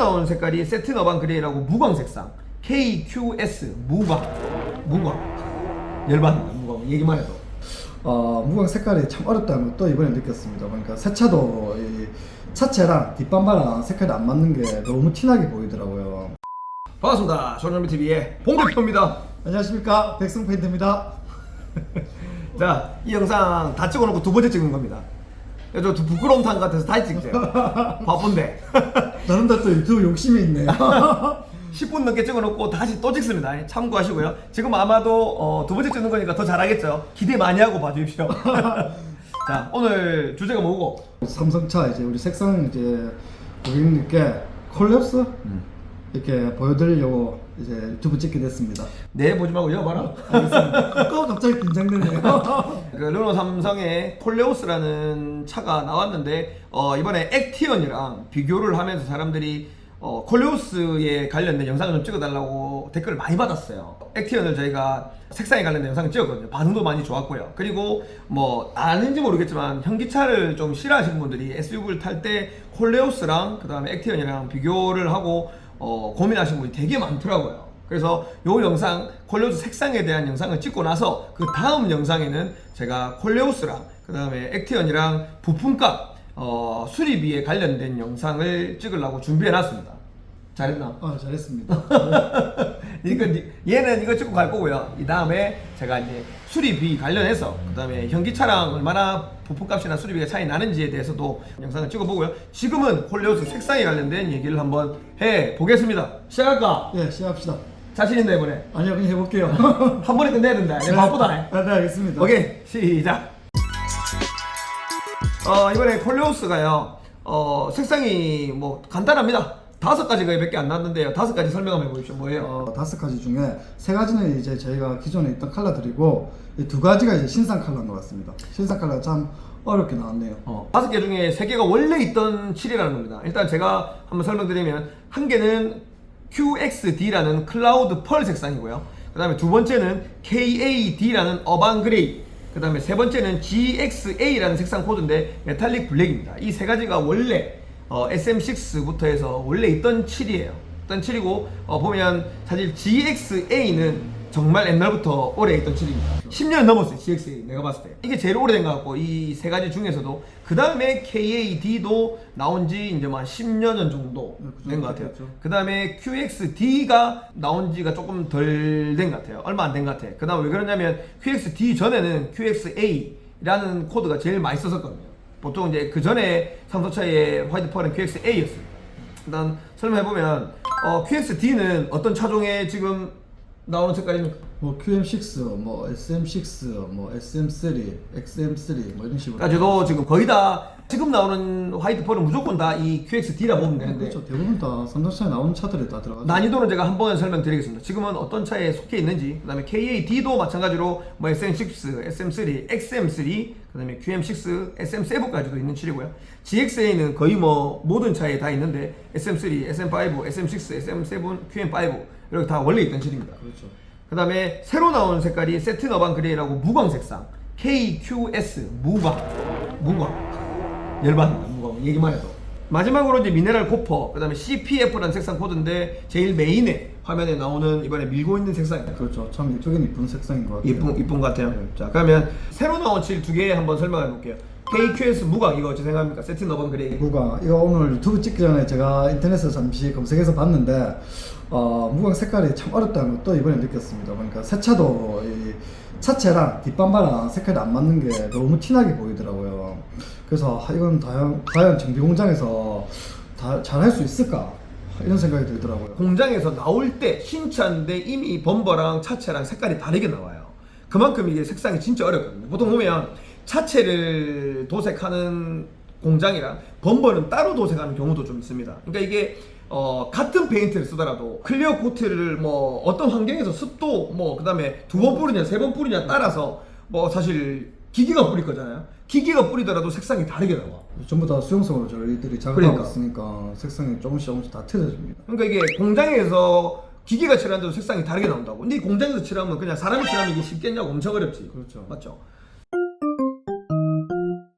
나온 색깔이 세틴 어반 그레이라고 무광 색상. KQS 무광. 무광. 열받는다 무광. 얘기만 해도. 어, 무광 색깔이 참 어렵다는 걸 또 이번에 느꼈습니다. 그러니까 세차도 이 차체랑 뒷반바랑 색깔이 안 맞는 게 너무 티나게 보이더라고요. 반갑습니다. 쇼노미TV의 봉대표입니다. 안녕하십니까? 백승 페인트입니다. 자 이 영상 다 찍어놓고 두 번째 찍는 겁니다 저 부끄러움 탄것 같아서 다시 찍죠 바쁜데 나름대로 또 유튜브 욕심이 있네요. 10분 넘게 찍어놓고 다시 또 찍습니다. 참고하시고요. 지금 아마도 어, 두 번째 찍는 거니까 더 잘하겠죠. 기대 많이 하고 봐주십시오. 자, 오늘 주제가 뭐고? 삼성차 이제 우리 색상 이제 고객님께 콜랩스 이렇게 보여드리려고 이제 유튜브 찍게 됐습니다. 내 보지 말고 여봐라. 알겠습니다. 또 갑자기 긴장되네요. 그 르노 삼성의 콜레오스라는 차가 나왔는데 어, 이번에 액티언이랑 비교를 하면서 사람들이 어, 콜레오스에 관련된 영상을 좀 찍어달라고 댓글을 많이 받았어요. 액티언을 저희가 색상에 관련된 영상을 찍었거든요. 반응도 많이 좋았고요. 그리고 뭐 아는지 모르겠지만 현기차를 좀 싫어하시는 분들이 SUV를 탈 때 콜레오스랑 그 다음에 액티언이랑 비교를 하고 어, 고민하시는 분이 되게 많더라고요. 그래서 요 영상 콜레오스 색상에 대한 영상을 찍고 나서 그 다음 영상에는 제가 콜레오스랑 그 다음에 액티언이랑 부품값 어, 수리비에 관련된 영상을 찍으려고 준비해 놨습니다. 잘했나? 아 잘했습니다. 이거 얘는 이거 찍고 갈 거고요. 이 다음에 제가 이제 수리비 관련해서 그 다음에 현기차랑 얼마나 부품값이나 수리비가 차이 나는지에 대해서도 영상을 찍어보고요. 지금은 콜레오스 색상에 관련된 얘기를 한번 해 보겠습니다. 시작할까? 예 시작합시다. 자신 있나 이번에? 아니요 그냥 해볼게요. 한 번에 끝내야 된다. 내가 바쁘다. 네, 네 알겠습니다. 오케이 시작. 어 이번에 콜레오스가요. 어 색상이 뭐 간단합니다. 다섯 가지가 몇 개 안 나왔는데요. 다섯 가지 설명 한번 해보십시오. 뭐예요? 어, 다섯 가지 중에 세 가지는 이제 저희가 기존에 있던 컬러들이고 이두 가지가 이제 신상 컬러인 것 같습니다. 신상 컬러가 참 어렵게 나왔네요. 어, 다섯 개 중에 세 개가 원래 있던 칠이라는 겁니다. 일단 제가 한번 설명드리면 한 개는 QXD라는 클라우드 펄 색상이고요. 그 다음에 두 번째는 KAD라는 어반 그레이. 그 다음에 세 번째는 GXA라는 색상 코드인데 메탈릭 블랙입니다. 이 세 가지가 원래 어, SM6부터 해서 원래 있던 칠이에요. 있던 칠이고 어, 보면 사실 GXA는 정말 옛날부터 오래 있던 칠입니다. 10년 넘었어요, GXA. 내가 봤을 때. 이게 제일 오래된 것 같고, 이 세 가지 중에서도. 그 다음에 KAD도 나온 지 이제 뭐 한 10년 전 정도 네, 그된것 정도 같아요. 그 다음에 QXD가 나온 지가 조금 덜 된 것 같아요. 얼마 안 된 것 같아요. 그 다음 왜 그러냐면 QXD 전에는 QXA라는 코드가 제일 많이 썼었거든요. 보통 이제 그 전에 삼성차의 화이트 펄은 QXA였어요. 일단 설명해보면, 어, QXD는 어떤 차종에 지금 나오는 색깔입니까? 뭐 QM6, 뭐 SM6, 뭐 SM3, XM3 뭐 이런 식으로. 까지도 지금 거의 다 지금 나오는 화이트 펄은 무조건 다 이 QXD라 보면 되는데 그렇죠. 대부분 다 삼성차에 나오는 차들이 다 들어가죠. 난이도는 제가 한 번에 설명드리겠습니다. 지금은 어떤 차에 속해 있는지, 그다음에 KAD도 마찬가지로 뭐 SM6, SM3, XM3, 그다음에 QM6, SM7까지도 있는 칠이고요. GXA는 거의 뭐 모든 차에 다 있는데 SM3, SM5, SM6, SM7, QM5 이렇게 다 원래 있던 칠입니다. 그렇죠. 그 다음에 새로 나온 색깔이 세틴 어반 그레이라고 무광 색상 KQS 무광 무광 열받는다 무광 얘기만 해도 마지막으로 이제 미네랄 코퍼 그 다음에 CPF라는 색상 코드인데 제일 메인에 화면에 나오는 이번에 밀고 있는 색상입니다 그렇죠. 참 이쪽엔 이쁜 색상인 것 같아요. 이쁜 이쁜 것 같아요 네. 자 그러면 새로 나온 칠 두 개 한번 설명해 볼게요 KQS 무광 이거 어떻게 생각합니까 세틴 어반 그레이 무광 이거 오늘 유튜브 찍기 전에 제가 인터넷에서 잠시 검색해서 봤는데 어, 무광 색깔이 참 어렵다는 걸또 이번에 느꼈습니다. 그러니까 세차도 이 차체랑 뒷반바랑 색깔이 안 맞는 게 너무 티나게 보이더라고요. 그래서 아, 이건 과연, 과연 정비 공장에서 다 잘할 수 있을까 이런 생각이 들더라고요. 공장에서 나올 때 신차인데 이미 범버랑 차체랑 색깔이 다르게 나와요. 그만큼 이게 색상이 진짜 어렵거든요. 보통 보면 차체를 도색하는 공장이랑 범버는 따로 도색하는 경우도 좀 있습니다. 그러니까 이게 어, 같은 페인트를 쓰더라도 클리어 코트를 뭐 어떤 환경에서 습도 뭐 그다음에 두 번 뿌리냐 세 번 뿌리냐 따라서 뭐 사실 기계가 뿌릴 거잖아요. 기계가 뿌리더라도 색상이 다르게 나와. 전부 다 수용성으로 저희들이 작업하고 그러니까. 있으니까 색상이 조금씩 조금씩 다 틀어집니다. 그러니까 이게 공장에서 기계가 칠하는데도 색상이 다르게 나온다고. 근데 이 공장에서 칠하면 그냥 사람이 칠하면 이게 쉽겠냐고 엄청 어렵지. 그렇죠. 맞죠?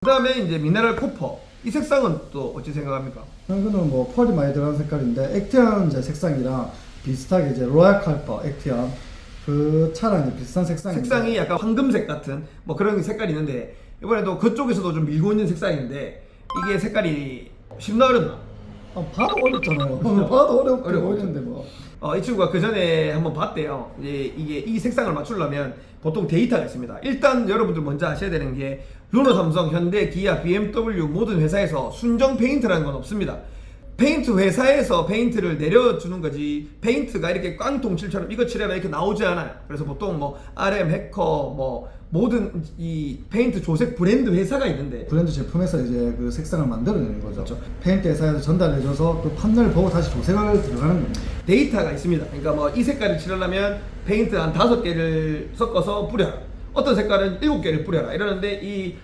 그 다음에 이제 미네랄 코퍼. 이 색상은 또 어찌 생각합니까? 이거는 뭐 펄이 많이 들어간 색깔인데 액티언 이제 색상이랑 비슷하게 이제 로얄 칼퍼 액티언 그 차랑 이제 비슷한 색상인데 색상이 약간 황금색 같은 뭐 그런 색깔이 있는데 이번에도 그쪽에서도 좀 밀고 있는 색상인데 이게 색깔이 쉽나 어렵나? 아, 봐도 어렵잖아요. 봐도 어렵게 어려워. 보이는데 뭐. 어, 이 친구가 그 전에 한번 봤대요. 이제 이게 이 색상을 맞추려면 보통 데이터가 있습니다. 일단 여러분들 먼저 아셔야 되는 게 르노, 삼성, 현대, 기아, BMW 모든 회사에서 순정 페인트라는 건 없습니다. 페인트 회사에서 페인트를 내려주는 거지 페인트가 이렇게 깡통 칠처럼 이거 칠해라 이렇게 나오지 않아요. 그래서 보통 뭐 RM, 해커, 뭐 모든 이 페인트 조색 브랜드 회사가 있는데 브랜드 제품에서 이제 그 색상을 만들어내는 거죠. 그렇죠. 페인트 회사에서 전달해줘서 그 판넬을 보고 다시 도색을 들어가는 겁니다. 데이터가 있습니다. 그러니까 뭐 이 색깔을 칠하려면 페인트 한 다섯 개를 섞어서 뿌려라. 어떤 색깔은 일곱 개를 뿌려라. 이러는데 이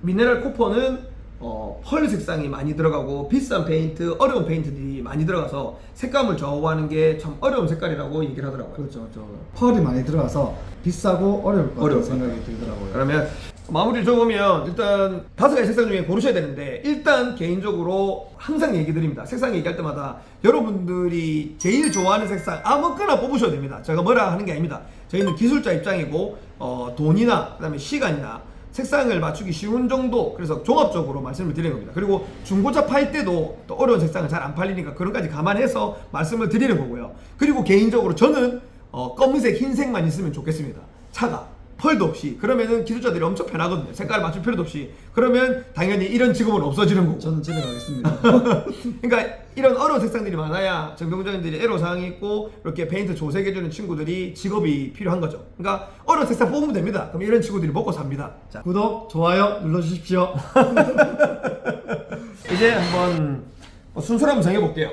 미네랄 코퍼는 어, 펄 색상이 많이 들어가고 비싼 페인트, 어려운 페인트들이 많이 들어가서 색감을 좌우하는 게 참 어려운 색깔이라고 얘기를 하더라고요. 그렇죠, 그렇죠. 펄이 많이 들어가서 비싸고 어려울 것 같다는 어려울 생각이 들더라고요. 그러면 마무리를 적으면 일단 다섯 가지 색상 중에 고르셔야 되는데 일단 개인적으로 항상 얘기 드립니다. 색상 얘기할 때마다 여러분들이 제일 좋아하는 색상 아무거나 뽑으셔도 됩니다. 제가 뭐라 하는 게 아닙니다. 저희는 기술자 입장이고 어, 돈이나 그다음에 시간이나 색상을 맞추기 쉬운 정도 그래서 종합적으로 말씀을 드리는 겁니다. 그리고 중고차 팔 때도 또 어려운 색상은 잘 안 팔리니까 그런 까지 감안해서 말씀을 드리는 거고요. 그리고 개인적으로 저는 어, 검은색, 흰색만 있으면 좋겠습니다. 차가 펄도 없이 그러면은 기술자들이 엄청 편하거든요. 색깔을 맞출 필요도 없이 그러면 당연히 이런 직업은 없어지는 거고. 저는 집에 가겠습니다. 그러니까 이런 어려운 색상들이 많아야 정병장님들이 애로사항이 있고 이렇게 페인트 조색해주는 친구들이 직업이 필요한 거죠. 그러니까 어려운 색상 뽑으면 됩니다. 그럼 이런 친구들이 먹고 삽니다. 자, 구독, 좋아요 눌러주십시오. 이제 한번 뭐 순서를 한번 정해볼게요.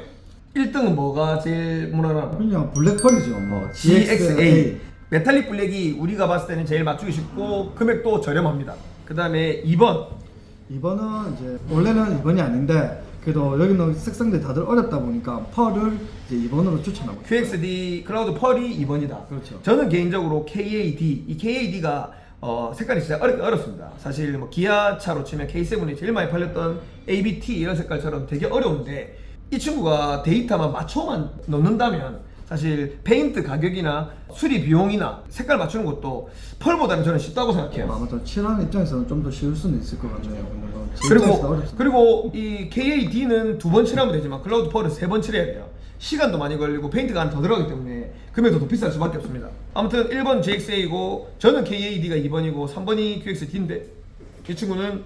1등은 뭐가 제일 무난하나? 그냥 블랙펄이죠. 뭐 GXA 메탈릭 블랙이 우리가 봤을 때는 제일 맞추기 쉽고 금액도 저렴합니다. 그 다음에 2번 2번은 이제 원래는 2번이 아닌데 그래도 여기는 색상들이 다들 어렵다 보니까 펄을 이제 2번으로 추천하고 있어요. QXD 클라우드 펄이 2번이다. 그렇죠. 저는 개인적으로 KAD 이 KAD가 어, 색깔이 진짜 어렵, 어렵습니다. 사실 뭐 기아차로 치면 K7이 제일 많이 팔렸던 ABT 이런 색깔처럼 되게 어려운데 이 친구가 데이터만 맞춰만 넣는다면 사실 페인트 가격이나 수리 비용이나 색깔 맞추는 것도 펄보다는 저는 쉽다고 생각해요. 아무튼 칠하는 입장에서는 좀 더 쉬울 수는 있을 것 같네요. 근데 뭐제 입장에서는 그리고 어렵습니다. 그리고 이 KAD는 두 번 칠하면 되지만 클라우드 펄은 세 번 칠해야 돼요. 시간도 많이 걸리고 페인트가 하나 더 들어가기 때문에 금액도 더 비쌀 수밖에 없습니다. 아무튼 1번 GXA이고 저는 KAD가 2번이고 3번이 QXD인데 이 친구는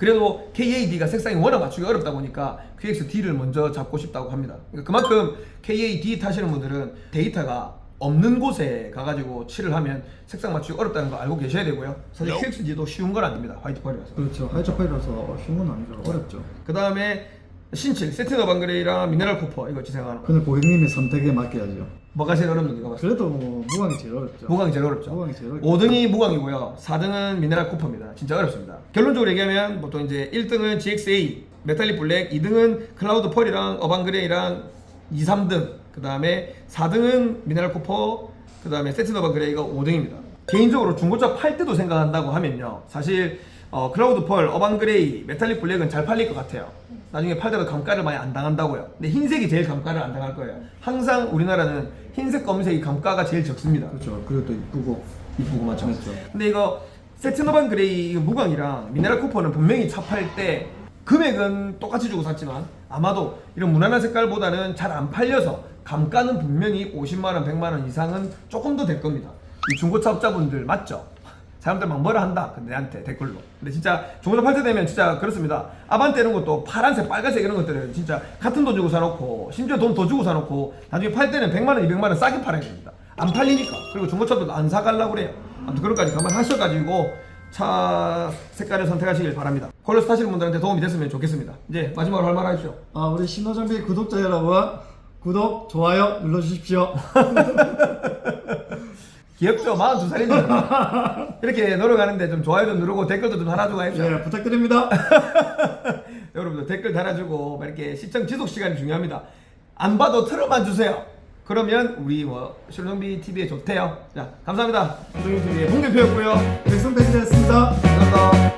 그래도 KAD가 색상이 워낙 맞추기 어렵다 보니까 QXD를 먼저 잡고 싶다고 합니다. 그러니까 그만큼 KAD 타시는 분들은 데이터가 없는 곳에 가가지고 칠을 하면 색상 맞추기 어렵다는 거 알고 계셔야 되고요. 사실 QXD도 쉬운 건 아닙니다. 화이트 펄이라서. 그렇죠. 하이처 펄이라서 쉬운 건 아니죠. 어렵죠. 그 다음에 신칠, 세트너 반그레이랑 미네랄 코퍼 이거 어찌 생각하나? 근데 고객님의 선택에 맡겨야죠. 뭐가 제일 어렵는 게가 봤어요? 그래도 뭐 무광이 제일 어렵죠. 무광이 제일 어렵죠. 무광이 제일 어렵죠. 5등이 무광이고요. 4등은 미네랄 코퍼입니다. 진짜 어렵습니다. 결론적으로 얘기하면 보통 이제 1등은 GXA, 메탈릭 블랙, 2등은 클라우드 펄이랑 어반 그레이랑 2, 3등. 그 다음에 4등은 미네랄 코퍼, 그 다음에 세트너 반 그레이가 5등입니다. 개인적으로 중고차 팔 때도 생각한다고 하면요. 사실 어, 클라우드 펄, 어반 그레이, 메탈릭 블랙은 잘 팔릴 것 같아요. 나중에 팔다가 감가를 많이 안 당한다고요. 근데 흰색이 제일 감가를 안 당할 거예요. 항상 우리나라는 흰색, 검은색이 감가가 제일 적습니다. 그렇죠. 그리고 또 이쁘고 이쁘고 맞죠? 그렇죠. 근데 이거 세트너반 그레이 이거 무광이랑 미네랄 코퍼는 분명히 차 팔 때 금액은 똑같이 주고 샀지만 아마도 이런 무난한 색깔보다는 잘 안 팔려서 감가는 분명히 50만 원, 100만 원 이상은 조금 더 될 겁니다. 이 중고차 업자분들 맞죠? 사람들 막 뭐라 한다. 근데 내한테 댓글로. 근데 진짜 중고차 팔때 되면 진짜 그렇습니다. 아반떼 이런 것도 파란색, 빨간색 이런 것들은 진짜 같은 돈 주고 사놓고 심지어 돈 더 주고 사놓고 나중에 팔 때는 100만 원, 200만 원 싸게 팔아야 됩니다. 안 팔리니까. 그리고 중고차도 안 사가려고 그래요. 아무튼 그런 까지 감안하셔가지고 차 색깔을 선택하시길 바랍니다. 콜레스 타시는 분들한테 도움이 됐으면 좋겠습니다. 이제 마지막으로 할 말 하십시오. 아 우리 신호정비 구독자 여러분 구독 좋아요 눌러주십시오. 귀엽죠? 42살인데. 이렇게 노력하는데 좀 좋아요 좀 누르고 댓글도 좀 달아주고 해주세요. 네 부탁드립니다. 여러분들 댓글 달아주고 막 이렇게 시청 지속 시간이 중요합니다. 안 봐도 틀어만 주세요. 그러면 우리 뭐 실동비 TV에 좋대요. 자 감사합니다. 실동비 TV의 홍대표였고요. 백성팬이었습니다. 감사합니다.